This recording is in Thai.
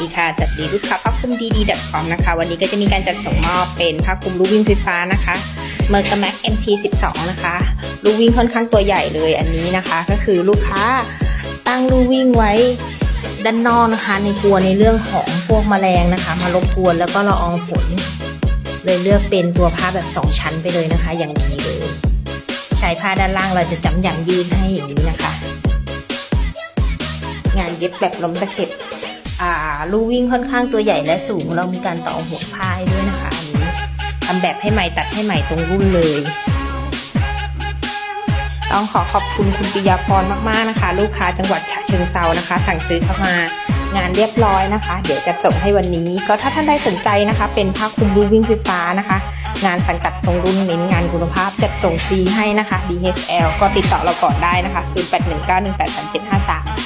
ดีค่ะสวัสดีลูกค้าผ้าคลุมดีดีดัคอมนะคะ วันนี้ก็จะมีการจัดส่งมอบเป็นผ้าคลุมลูกวิ่งไฟฟ้านะคะเมอร์กแม็ก MT12 นะคะลูกวิ่งค่อนข้างตัวใหญ่เลยอันนี้นะคะ ก็คือลูกค้าตั้งลูกวิ่งไว้ด้านนอกนะคะ ในกลัวในเรื่องของพวกแมลงนะคะ มารบกวนแล้วก็ละอองฝน เลยเลือกเป็นตัวผ้าแบบ 2 ชั้นไปเลยนะคะ อย่างดีเลย ใช้ผ้าด้านล่างเราจะจำอย่างยืดให้อย่างนี้นะคะ งานเย็บแบบล้มตะเข็บ ลูวิ่งค่อนข้างตัวใหญ่และสูง เรามีการต่อหัวผ้าให้ด้วยนะคะอันนี้ทำแบบให้ใหม่ตัดให้ใหม่ตรงรุ่นเลย ต้องขอขอบคุณคุณปิยาพรมากๆนะคะ ลูกค้าจังหวัดฉะเชิงเซานะคะ สั่งซื้อเข้ามางานเรียบร้อยนะคะ เดี๋ยวจะส่งให้วันนี้ ก็ถ้าท่านใดสนใจนะคะ เป็นผ้าคลุมลูวิ่งไฟฟ้านะคะ งานสังกัดตรงรุ่นเน้นงานคุณภาพจัดส่งฟรีให้นะคะ DHL ก็ติดต่อเราก่อนได้นะคะ0819183753